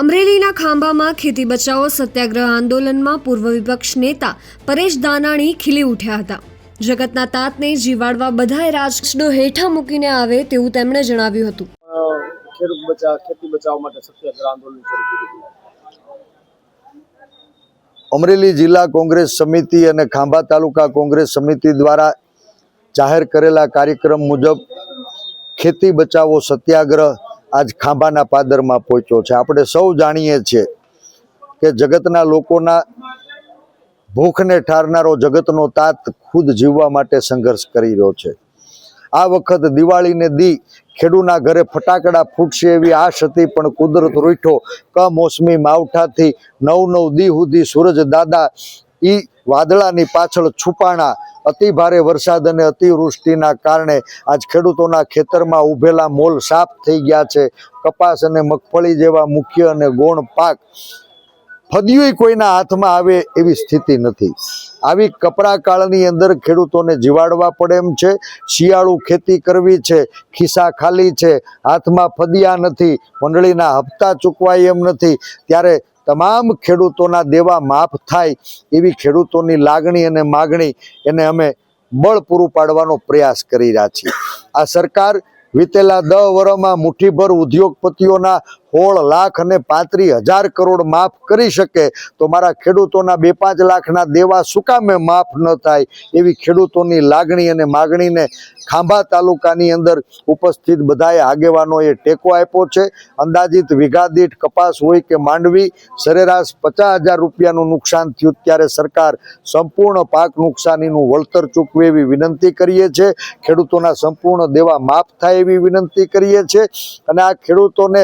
અમરેલીના ખાંભામાં ખેતી બચાવો સત્યાગ્રહ આંદોલનમાં પૂર્વ વિપક્ષ નેતા પરેશ દાનાણી ખીલી ઉઠ્યા હતા. જગતના તાતને જીવાડવા બધાએ રાજનો હેઠા મૂકીને આવે તેવું તેમણે જણાવ્યું હતું. ખેડૂત બચાવ ખેતી બચાવ માટે સત્યાગ્રહ આંદોલન શરૂ કર્યું અમરેલી જિલ્લા કોંગ્રેસ સમિતિ અને ખાંભા તાલુકા કોંગ્રેસ સમિતિ દ્વારા જાહેર કરેલા કાર્યક્રમ મુજબ ખેતી બચાવો સત્યાગ્રહ આજ ખાંભાના પાદરમાં પહોંચ્યો છે. આપણે સૌ જાણીએ છીએ કે જગતના લોકોના ભૂખને ઠારનારો જગતનો તાત ખુદ જીવવા માટે સંઘર્ષ કરી રહ્યો છે. આ વખત દિવાળીને દી ખેડૂના ઘરે ફટાકડા ફૂટશે એવી આશ હતી, પણ કુદરત રૂઠો કમોસમી માવઠાથી નવ નવ દી સુધી સૂરજ દાદા ઈ વાદળાની પાછળ છુપાણા અતિ ભારે વરસાદ અને અતિવૃષ્ટિના કારણે આજ ખેડૂતોના ખેતરમાં ઉભેલા મોલ સાફ થઈ ગયા છે. કપાસ અને મગફળી જેવા મુખ્ય અને ગૌણ પાક ફદિયું કોઈના હાથમાં આવે એવી સ્થિતિ નથી. આવી કપરા કાળની અંદર ખેડૂતોને જીવાડવા પડે એમ છે. શિયાળુ ખેતી કરવી છે. ખિસ્સા ખાલી છે. હાથમાં ફદિયા નથી. મંડળીના હપ્તા ચૂકવાય એમ નથી. ત્યારે તમામ ખેડૂતોના દેવા માફ થાય એવી ખેડૂતોની લાગણી અને માગણી એને અમે બળ પૂરું પાડવાનો પ્રયાસ કરી રહ્યા છીએ. આ સરકાર વીતેલા દહ વર્ષમાં મુઠ્ઠીભર ઉદ્યોગપતિઓના સોળ લાખ અને પાંત્રીસ હજાર કરોડ માફ કરી શકે તો મારા ખેડૂતોના બે પાંચ લાખના દેવા શું કામે માફ ન થાય એવી ખેડૂતોની લાગણી અને માગણીને ખાંભા તાલુકાની અંદર ઉપસ્થિત બધાએ આગેવાનોએ ટેકો આપ્યો છે. અંદાજિત વીઘા કપાસ હોય કે માંડવી, સરેરાશ પચાસ હજાર રૂપિયાનું નુકસાન થયું ત્યારે સરકાર સંપૂર્ણ પાક નુકસાનીનું વળતર ચૂકવે એવી વિનંતી કરીએ છીએ ખેડૂતોના સંપૂર્ણ દેવા માફ થાય એવી વિનંતી કરીએ છીએ અને આ ખેડૂતોને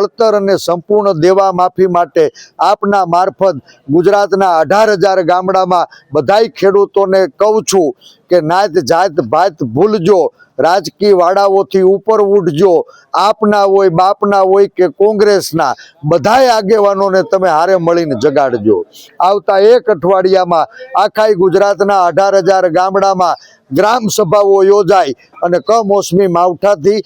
વળતર અને સંપૂર્ણ દેવા માફી માટે આપના મારફત ગુજરાતના અઢાર હજાર ગામડામાં બધાય ખેડૂતોને કહું છું કે નાત જાત ભાત ભૂલજો. રાજકીય વાડાઓથી ઉપર ઉઠજો. આપના હોય, બાપના હોય કે કોંગ્રેસના, બધાય આગેવાનોને તમે હારે મળીને જગાડજો. આવતા એક અઠવાડિયામાં આખાય ગુજરાતના અઢાર હજાર ગામડામાં ગ્રામ સભાઓ યોજાય અને કમોસમી માવઠાથી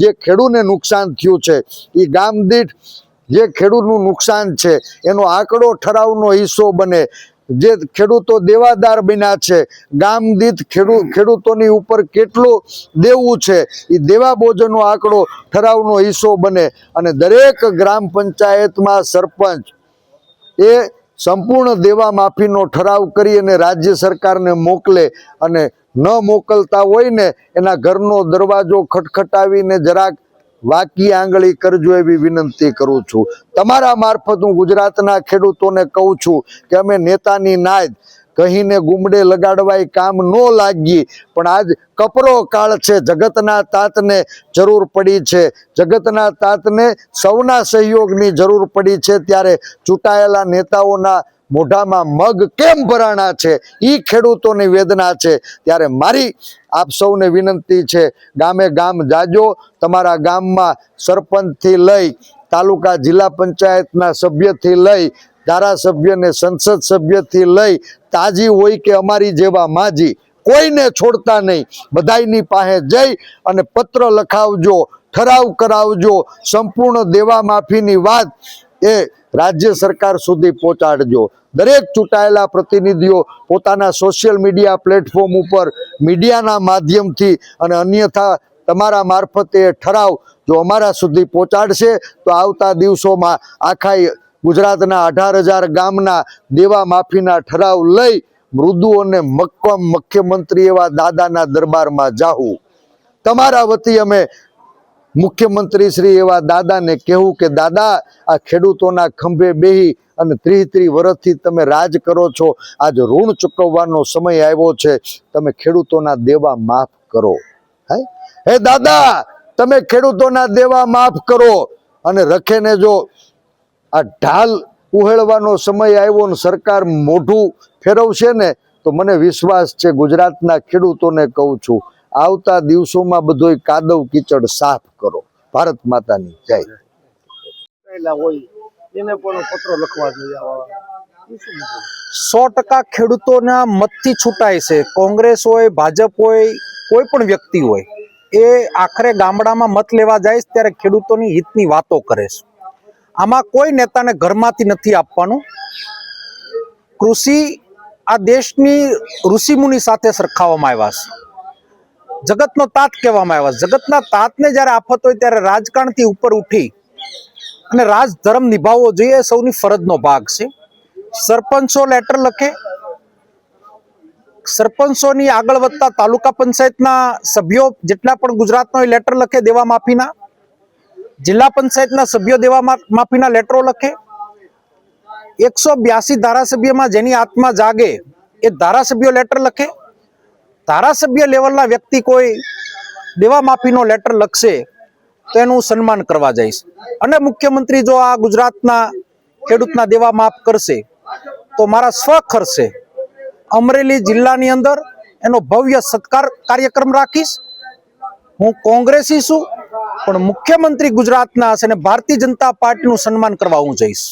જે ખેડૂને નુકસાન થયું છે એ ગામ દીઠ જે ખેડૂતનું નુકસાન છે, એનો આંકડો ઠરાવનો હિસ્સો બને. જે ખેડૂતો દેવાદાર બન્યા છે, ગામ દીઠ ખેડૂત ખેડૂતોની ઉપર કેટલું દેવું છે એ દેવા બોજનો આંકડો ઠરાવનો હિસ્સો બને. અને દરેક ગ્રામ પંચાયતમાં સરપંચ એ સંપૂર્ણ દેવા માફીનો ઠરાવ કરી અને રાજ્ય સરકારને મોકલે અને ન મોકલતા હોય ને એના ઘરનો દરવાજો ખટખટાવીને જરાક વાકી આંગળી કરજો એવી વિનંતી કરું છું. તમારા મારફત હું ગુજરાતના ખેડૂતોને કહું છું કે અમે નેતાની નાદ કહીને ગુમડે લગાડવાય કામ ન લાગી, પણ આજ કપરો કાળ છે, જગતના તાતને જરૂર પડી છે. જગતના તાતને સૌના સહયોગની જરૂર પડી છે, ત્યારે ચૂંટાયેલા નેતાઓના મોઢામાં મગ કેમ ભરાણા છે? એ ખેડૂતોની વેદના છે. ત્યારે મારી આપ સૌને વિનંતી છે, ગામે ગામ જાજો, તમારા ગામમાં સરપંચથી લઈ, તાલુકા જિલ્લા પંચાયતના સભ્યથી લઈ, ધારાસભ્યને સંસદ સભ્યથી લઈ, તાજી હોય કે અમારી જેવા માજી, કોઈને છોડતા નહીં. બધાયની પાસે જઈ અને પત્ર લખાવજો, ઠરાવ કરાવજો. સંપૂર્ણ દેવા માફીની વાત એ રાજ્ય સરકાર સુધી પહોંચાડજો. દરેક ચૂંટાયેલા પ્રતિનિધિઓ પોતાના સોશિયલ મીડિયા પ્લેટફોર્મ ઉપર મીડિયાના માધ્યમથી અને અન્યથા તમારા મારફતે ઠરાવ જો અમારા સુધી પહોંચાડશે, તો આવતા દિવસોમાં આખા ગુજરાતના અઢાર હજાર ગામના દેવા માફીના ઠરાવ લઈ મૃદુ અને મક્કમ મુખ્યમંત્રી એવા દાદાના દરબારમાં જાહું. તમારા વતી અમે મુખ્યમંત્રી શ્રી એવા દાદાને કહેવું કે, દાદા, આ ખેડૂતોના ખંભે બેહી અને ત્રીસ ત્રીસ વર્ષથી તમે રાજ કરો છો. આજ ઋણ ચૂકવવાનો સમય આવ્યો છે. તમે ખેડૂતોના દેવા માફ કરો. હે દાદા, તમે ખેડૂતોના દેવા માફ કરો. અને રખેને જો આ ઢાલ ઉહેળવાનો સમય આવ્યો ને સરકાર મોઢું ફેરવશે ને, તો મને વિશ્વાસ છે ગુજરાતના ખેડૂતોને કહું છું આવતા દિવસોમાં બધોય કાદવ કીચડ સાફ કરો. ભારત માતાની જય. હોય એને પણ પત્રો લખવા જોઈએ? સો ટકા ખેડૂતોના મતથી છૂટાય છે. કોંગ્રેસ હોય ભાજપ હોય કોઈ પણ વ્યક્તિ હોય એ આખરે ગામડામાં મત લેવા જાય ત્યારે ખેડૂતોની હિતની વાતો કરે છે. આમાં કોઈ નેતાને ઘરમાંથી નથી આપવાનું. કૃષિ આ દેશની ઋષિમુનિ સાથે સરખાવવામાં આવ્યા છે. જગતનો તાત કહેવામાં આવ્યા જગતના તાતને જ્યારે આફત હોય ત્યારે રાજકારણથી ઉપર ઉઠી અને રાજધર્મ નિભાવવો જોઈએ સૌની ફરજનો ભાગ છે. સરપંચો લેટર લખે. સરપંચોની આગળ વધતા તાલુકા પંચાયતના સભ્યો જેટલા પણ ગુજરાતનો લેટર લખે દેવા માફીના. જિલ્લા પંચાયતના સભ્યો દેવા માફીના લેટરો લખે. એકસો બ્યાસી ધારાસભ્યમાં જેની આત્મા જાગે એ ધારાસભ્યો લેટર લખે. ધારાસભ્ય લેવલના વ્યક્તિ કોઈ દેવા માફીનો લેટર લખશે તો એનું સન્માન કરવા જઈશ. અને મુખ્યમંત્રી જો આ ગુજરાતના ખેડૂતના દેવા માફ કરશે, તો મારા સ્વ ખર્ચે અમરેલી જિલ્લાની અંદર એનો ભવ્ય સત્કાર કાર્યક્રમ રાખીશ. હું કોંગ્રેસી છું, પણ મુખ્યમંત્રી ગુજરાતના છે અને ભારતીય જનતા પાર્ટીનું સન્માન કરવા હું જઈશ.